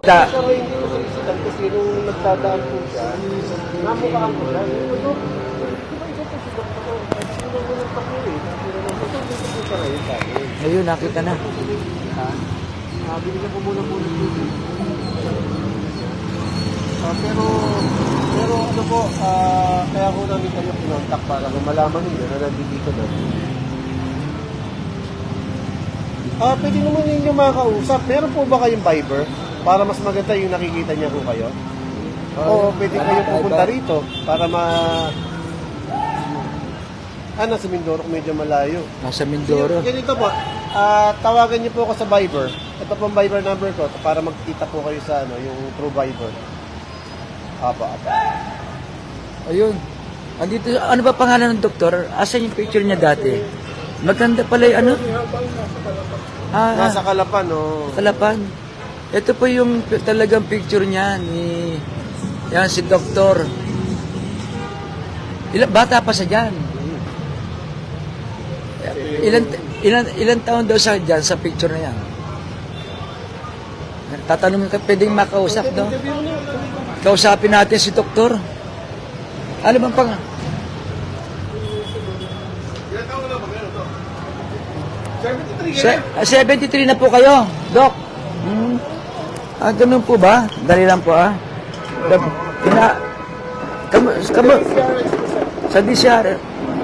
Siya nga hindi ko sisitan kasi po siya, namukhaan ko. Yung ito, di ba ito po si Dr. Sino nagpakuli? Sino mo po sa akin. ayun, nakita na. Ha? Ah, binigyan ko muna dito. Ah, pero, pero ano po, ah, kaya ko namin kayo pinontak para malaman ninyo na nandito na. Ah, pwede naman ninyo makausap. Meron po ba kayong Viber? Para mas maganda yung nakikita niya po kayo? Oo, pwede kayong pupunta rito para ma... Ah, nasa Mindoro, medyo malayo. Nasa Mindoro. Ganito po, ah, tawagan niyo po ako sa Viber. Ito po ang Viber number ko para magkita po kayo sa ano, yung True Viber. Apa, apa. Ayun. Andito, ano ba pangalan ng doktor? Asan yung picture niya dati? Maganda pala yung ano? Ah, ah, Nasa Kalapan, no? Kalapan. Ito po yung talagang picture niya ni yan si doktor. Ilan bata pa sa diyan. Ilan ilan ilan taon daw sa diyan sa picture na yan? Tatanungin ka, pwedeng makausap, no? Kausapin natin si doktor. Ano bang pang... Se- ah, 73 na po kayo, Doc. Hmm. Ah, ganun po ba? Dali lang po, ah. Kina... Kamu... Kamu... Sa DCR.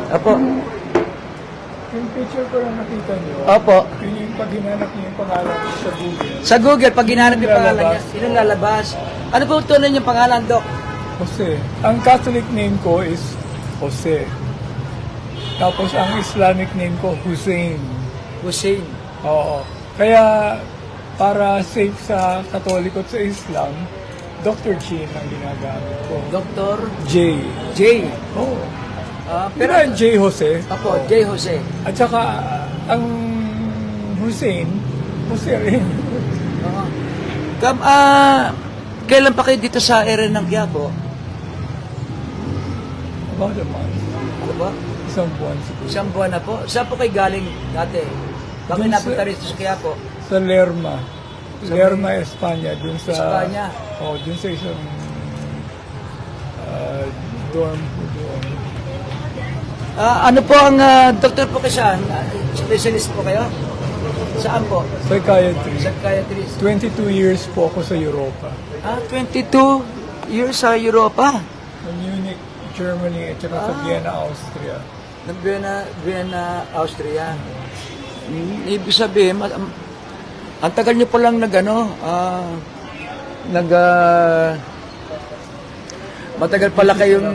Apo. Yung picture ko lang nakita niyo, Opo. yun yung pag hinanap niyo yung pangalan sa Google. Sa Google, pag ginanap yung pangalan niya, Lalabas. sino lalabas? Ano po tunay yung pangalan, Doc? Jose. Ang Catholic name ko is Jose. Tapos ang Islamic name ko Hussein. Hussein. Oo. Kaya para safe sa Katoliko at sa Islam, Dr. Chin ang ginagamit ko. Dr. J. J. Oh. Ah, Pero pero, J. Jose. Apo, J. Jose. At saka ang Hussein, Jose rin. Oo. Kam, ah, kailan pa kayo dito sa area ng Quiapo? About a month. Ano ba? Isang buwan siguro. Isang buwan na po. Saan po kayo galing dati? Bakit napunta rito sa Quiapo? Sa Lerma. Lerma, Espanya. Dun sa... Espanya. Oh, dun sa isang uh, dorm ko doon. Ah, ano po ang ah, doktor po kayo saan? Ah, specialist po kayo? Saan po? Psychiatry. Psychiatrist. 22 years po ako sa Europa. Ah, 22 years sa Europa. Sa Munich, Germany, at saka sa Ah. Vienna, Austria. Ng Vienna, Vienna, Austria. Mm, ibig sabihin, ang tagal niyo po lang nag ano, ah, nag, ah, matagal pala kayong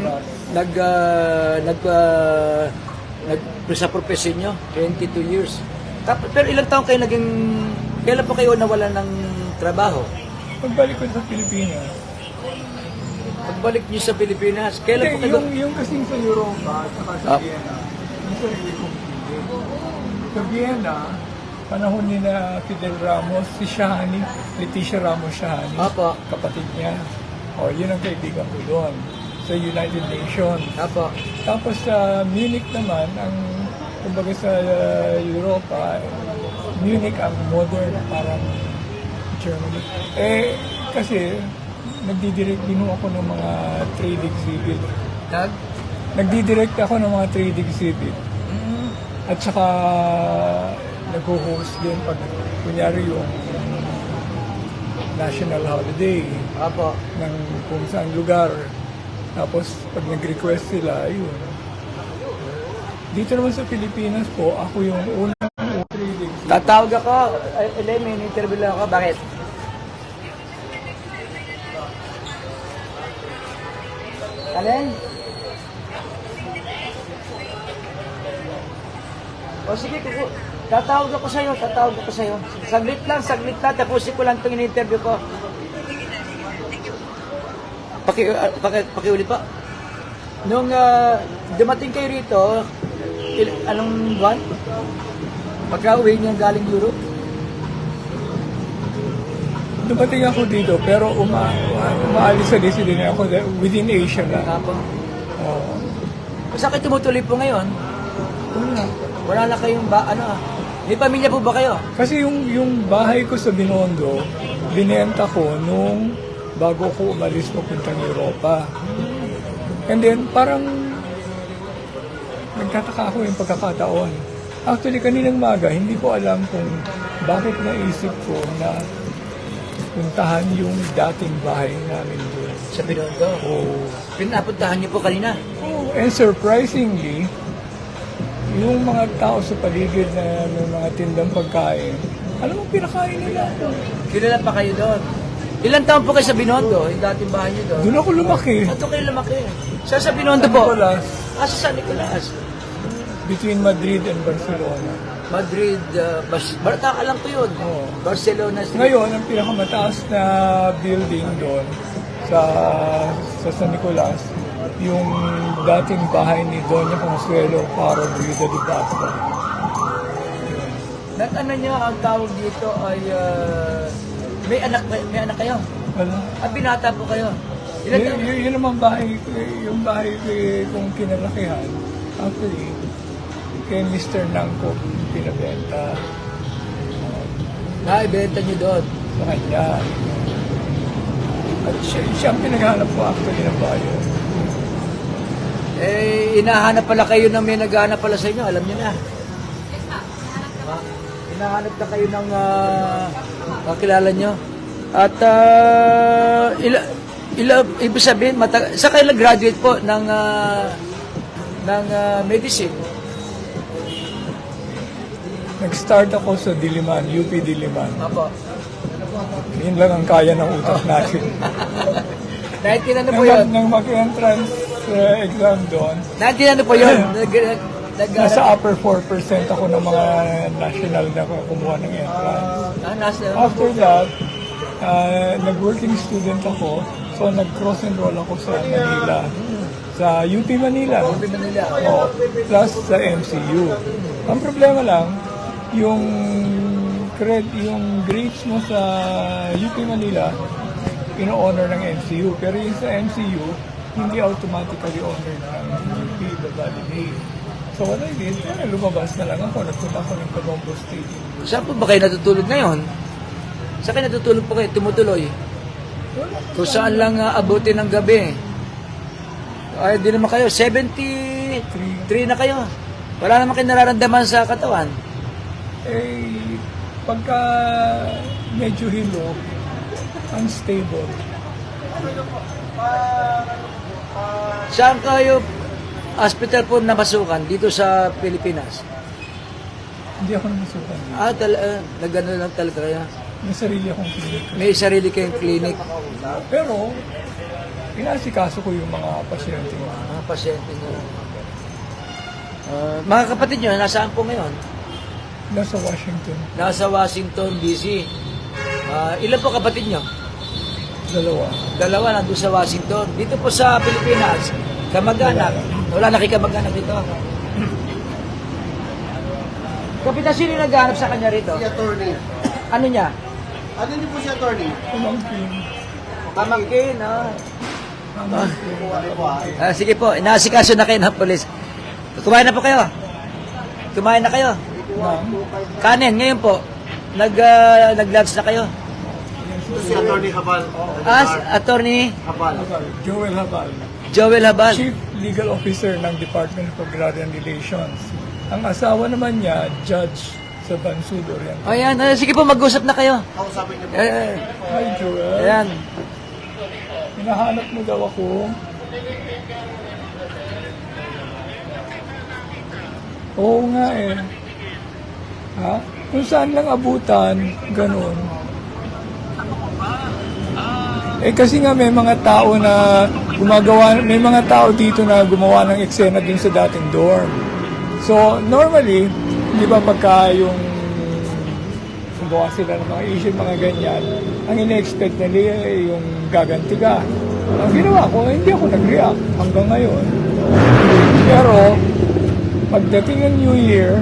nag, ah, nag, ah, nag, sa profession niyo, 22 years. Pero ilang taon kayo naging, kailan po kayo nawala ng trabaho? Pagbalik ko sa Pilipinas, Pagbalik niyo sa Pilipinas, kailan po Hindi, kayo? yung, yung kasing sa Europa at sa Ah. Vienna, yung sarili kong pili. Sa Vienna, panahon ni na Fidel Ramos, si Shahani, Leticia Ramos Shahani, Apo. kapatid niya. O, yun ang kaibigan ko doon sa United Nations. Apo. Tapos sa Munich naman, ang kumbaga sa uh, Europa, Munich ang modern parang Germany. Eh, kasi nagdidirect din ako ng mga trade exhibit. Nag? Nagdidirect ako ng mga trade exhibit. Mm, At saka nag-host din pag kunyari yung national holiday Apo. ng kung saan lugar. Tapos pag nag-request sila, ayun. Dito naman sa Pilipinas po, ako yung unang exhibit. Tatawag ako. Ele, may interview lang ako. Bakit? Alin? O sige, kuku. Tatawag ako sa'yo, tatawag ako sa'yo. Saglit lang, saglit lang. Tapusin ko lang itong in-interview ko. Paki, uh, paki, pakiulit pa. Nung ah, dumating kayo rito, il- anong buwan? Pagka-uwi niyo galing Europe? Dumating ako dito, pero uma, umaalis sa DC din ako within Asia lang. Tapos, Oo. Saan kayo tumutuloy po ngayon? Wala. Wala na kayong ba, ano ah. May pamilya po ba kayo? Kasi yung, yung bahay ko sa Binondo, binenta ko nung bago ko umalis papuntang Europa. And then, parang nagtataka ako yung pagkakataon. Actually, kaninang maga, hindi ko alam kung bakit naisip ko na puntahan yung dating bahay namin doon. Sa Binondo. Oh. Pinapuntahan niyo po kanina. Oh, and surprisingly, yung mga tao sa paligid na may mga tindang pagkain, alam mo, pinakain nila. Kilala pa kayo doon. Ilan taon po kayo sa Binondo? Yung dating bahay niyo doon? Doon ako lumaki. Ato kayo lumaki. Sa sa Binondo po? Nicolas, Ah, sa San Nicolas. between Madrid and Barcelona. Madrid, uh, Bas Barata ka lang po yun. Oo. Barcelona Street. Ngayon, ang pinakamataas na building doon sa, sa San Nicolas, yung dating bahay ni Doña Consuelo Paro Vida de Basta. Nat ano niya, ang tawag dito ay uh, may anak may, may anak kayo. Wala. Ah, binata po kayo. Ilan Yun, taon? yun, naman bahay, yung bahay ko- kong kinalakihan, actually, kay Mr. Nangko pinabenta Naibenta niyo doon. sa kanya. At siya, siya ang pinaghanap ko actually ng bayo. Eh, hinahanap pala kayo na may naghahanap pala sa inyo. Alam niyo na. Ha? Hinahanap na kayo ng uh, kakilala niyo. At uh, ila, ila, ibig sabihin, mata- sa kayo graduate po ng ah, ng ah, medicine. Nag-start ako sa Diliman, UP Diliman. Apo. Yun lang ang kaya ng utak natin. 19 ano po yun? nang mag-entrance uh, exam doon, 19 ano po yun? Nag, nag, nag, nasa upper 4% ako ng mga national na kumuha ng entrance. ah, nasa, After that, uh, nag-working student ako. So, nag-cross enroll ako sa Manila. Sa UP Manila. Sabi Manila. Oo. Plus sa MCU. Ang problema lang, yung cred, yung grades mo sa UP Manila, ino-honor ng MCU. Pero yung sa MCU, hindi automatically honor ng UP Babalibay. So what I did, eh, lumabas na lang ako. Nagpunta ako ng Colombo State. Saan po ba kayo natutulog ngayon? Saan kayo natutulog po kayo? Tumutuloy? Kung saan lang uh, abutin ng gabi? Ay, di naman kayo. 73 na kayo. Wala naman kayo nararamdaman sa katawan. Eh, pagka medyo hilo, unstable. Saan kayo hospital po napasukan dito sa Pilipinas? Hindi ako namasukan. Ah, tal uh, nagano lang talaga kayo. May sarili akong clinic. May sarili kayong clinic. Pero, inasikaso ko yung mga pasyente ko. Mga pasyente nyo. Ah, mga kapatid nyo, nasaan po ngayon? Nasa Washington, Nasa Washington, D.C. Ah, ilan po kapatid nyo? Dalawa. Dalawa nandun sa Washington. Dito po sa Pilipinas, kamag-anak. Wala na kamag-anak dito. Kapitan, sino yung naghahanap sa kanya rito? Si attorney. Ano niya? Ano niyo po si attorney? Pamangkin. Pamangkin. Pamangkin. Po ah? Sige po, inaasikaso na kayo ng polis. Kumain na po kayo. Kumain na kayo. Kanin, ngayon po. Nag, ah, nag-lunch na kayo. Si attorney Habal. As attorney Habal. Habal, Joel Habal. Joel Habal. Chief Legal Officer ng Department of Agrarian Relations. Ang asawa naman niya, Judge sa Bansud Oriental. Ayan, ah, sige po, mag-usap na kayo. Kausapin niyo po. Eh, Hi, Joel. ayan. Hinahanap mo daw ako. Oo nga eh. Ha? Kung saan lang abutan, ganun. Eh kasi nga may mga tao na gumagawa, may mga tao dito na gumawa ng eksena din sa dating dorm. So, normally, di ba pagka yung gumawa sila ng mga issue, mga ganyan, ang ine-expect nila eh, yung gaganti ka. Ang ginawa ko, hindi ako nag-react hanggang ngayon. Pero, pagdating ng New Year,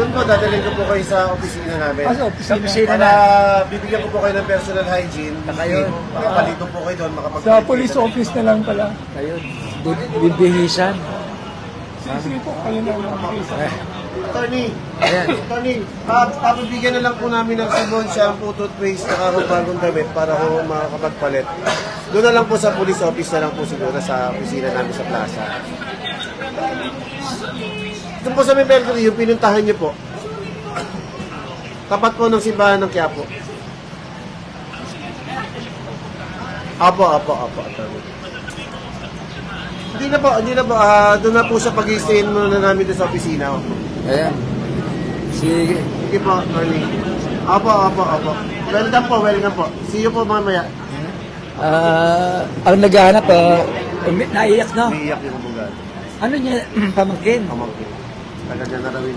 Doon po, dadalhin ko po kayo sa opisina namin. Ah, sa opisina. opisina. Para bibigyan ko po kayo ng personal hygiene. Kayo. Makapalito po kayo doon, makapag Sa police office na lang pala. Ayun. Bi- Bibihisan. Sige, sige po, kayo na lang. Eh, Attorney, Ayan. Attorney, uh, papabigyan na lang po namin ng sabon, shampoo, toothpaste, saka ho bagong damit para ho makakapagpalit. Doon na lang po sa police office na lang po siguro sa opisina namin sa plaza. Doon po sa may Mercury, yung pinuntahan niyo po. Tapat po ng simbahan ng Quiapo. Apo, apo, apo. Hindi na po, hindi na po. ah, doon na po sa pag-i-stay muna namin doon sa opisina. oh. Ayan. Sige. Sige po, attorney. Apo, apo, apo. Welcome po, welcome po. See you po mamaya. Ah, ang naghahanap, ah, umi- naiyak no? Umiiyak yung bugad. Ano niya, pamangkin? Pamangkin.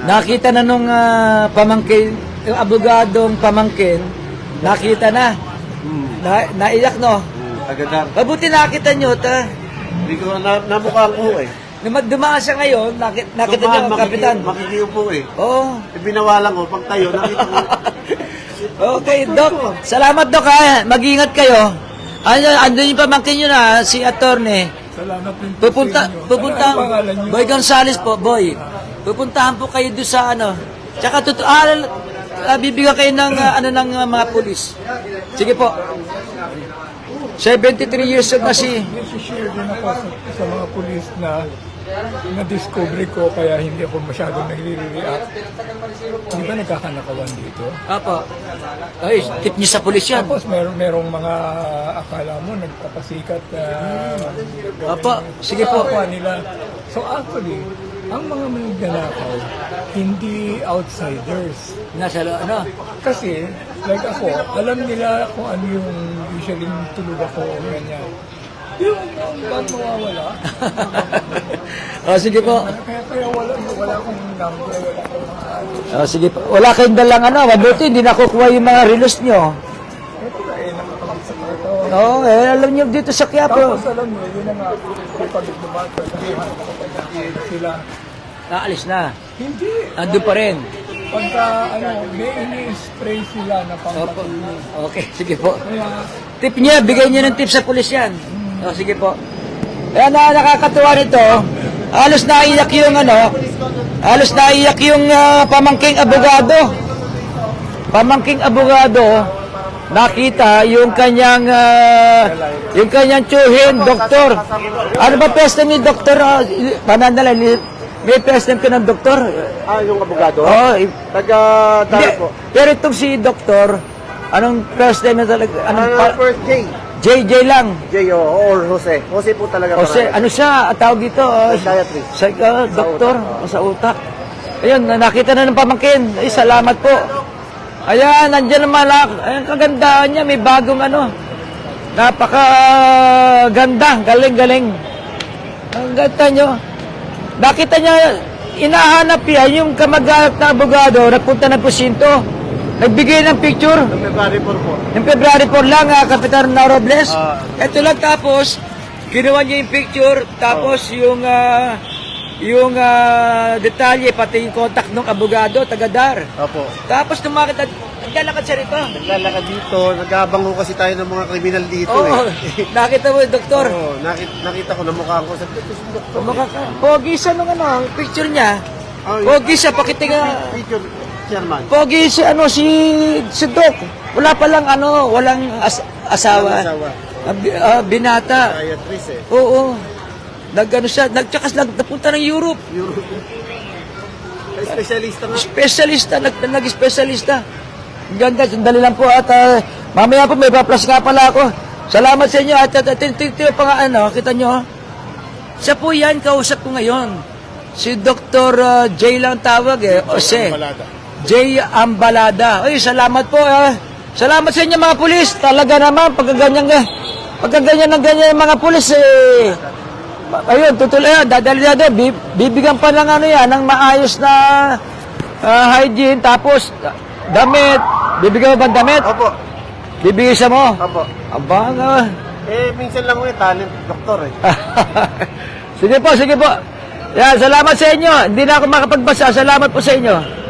Nakita na nung ah, pamangkin, yung abogadong pamangkin, nakita na. Hmm. na naiyak no? Hmm. Tagadar. Mabuti nakita nyo, ta. Hindi ko na, namukhaan ko eh. Nung dumaan siya ngayon, nakita, nakita niyo ang kapitan. Makikiupo eh. Oo. Ibinawalan ko, pag tayo, nakita ko. Okay, Doc. Salamat, Doc, ha. Mag-ingat kayo. Ano, andun yung pamangkin nyo na, si Attorney. Salamat din po Pupunta, sa inyo. pupunta, Ano ang pangalan niyo? Boy Gonzales po, Boy. Pupuntahan po kayo doon sa ano. Tsaka totoo, ah, ah, bibigyan kayo ng ah, ano ng ah, mga pulis. Sige po. 73 years old na si... share din ako sa, sa mga pulis na na-discover ko kaya hindi ako masyadong nagre-react. Di ba nagkakanakawan dito? Apo. Ay, tip niyo sa pulis yan. Tapos meron merong mga akala mo nagpapasikat uh, Apo, sige po. nila. So actually, ang mga magnanakaw, hindi outsiders. Nasa, lo- ano? Kasi, like ako, alam nila kung ano yung usually tulog ako o ganyan. Yung bag mawawala? oh, sige po. Kaya kaya wala, wala akong number, wala akong mga. Oh, sige po. Wala kayong dalang ano. Mabuti, hindi nakukuha yung mga relos nyo. Oo, eh, alam nyo dito sa Quiapo. Tapos alam mo, yun na nga, kapag dumata, nakihanap ako pag nakita sila. Naalis na. Hindi. Nandun pa rin. Pagka, ano, may ini-spray sila na pampatuloy. Okay, sige po. Kaya, Tip niya, bigay niyo ng tip sa pulis yan. O, sige po. Kaya na nakakatuwa nito, halos naiyak yung ano, halos naiyak yung ah, pamangking abogado. Pamangking abogado, nakita yung kanyang, ah, yung kanyang tsuhin, doktor. Ano ba name ni doktor? Uh, panandala, may first name ka ng doktor? Ah, yung abogado? Oo, eh, Taga, dahil po. Pero itong si doktor, anong first name na talaga? Anong Ano pa- first J? JJ lang. J o, or Jose. Jose po talaga. Jose, pangalan. ano siya? Tawag dito? Uh, Psychiatrist. Sa, uh, doktor, o sa utak. Ayun, na- nakita na ng pamangkin. Ay, salamat po. Ayan, nandiyan naman lang. Ayan, kagandahan niya. May bagong ano. Napaka ganda. Galing, galing. Ang ganda nyo. Nakita niya, inahanap yan yung kamag-anak na abogado, nagpunta ng presinto. Nagbigay ng picture. February 4 po. Yung February 4 lang, ah, Kapitan na Robles. Ah. Ito lang tapos, ginawa niya yung picture, tapos yung ah, yung ah, detalye, pati yung contact ng abogado, tagadar. Opo. Tapos nung makita, naglalakad siya rito. Naglalakad dito, nag-aabang ko kasi tayo ng mga kriminal dito Oo, eh. nakita mo yung doktor. Oo, nakita, nakita ko na mukha ko. Sabi ko, si doktor. Kumaka, pogi siya nung ano, picture niya. Oh, Pogi siya, pakitinga. Picture, chairman. Pogi si ano si si Doc. Wala pa lang ano, walang as- asawa. Asawa. Ah, bi- ah, binata. Psychiatrist eh. Oo. Nagano siya, nagtsakas nag napunta ng Europe. Euro. Ay, Specialista nga. Specialista, nag nag-specialista. Ang Ganda, sandali lang po at ah, mamaya po may pa-plus nga pala ako. Salamat sa inyo at at yung pa nga ano, kita nyo. Siya po yan, kausap ko ngayon. Si Dr. ah, J lang tawag eh, Jose. Balada. J. Ambalada. Ay, salamat po. ah. Salamat sa inyo mga pulis. Talaga naman, pagkaganyan. Pagkaganyan ng ganyan mga pulis eh. Ayun, tutuloy yan. Dadali na doon. Bi- Bibigyan pa ng ano yan, ng maayos na ah, hygiene. Tapos, damit. Bibigyan mo ba damit? Opo. Bibigyan siya mo. Opo. Aba nga. Eh, minsan lang mo eh, talent doktor eh. sige po, sige po. Yan, salamat sa inyo. Hindi na ako makapagbasa. Salamat po sa inyo.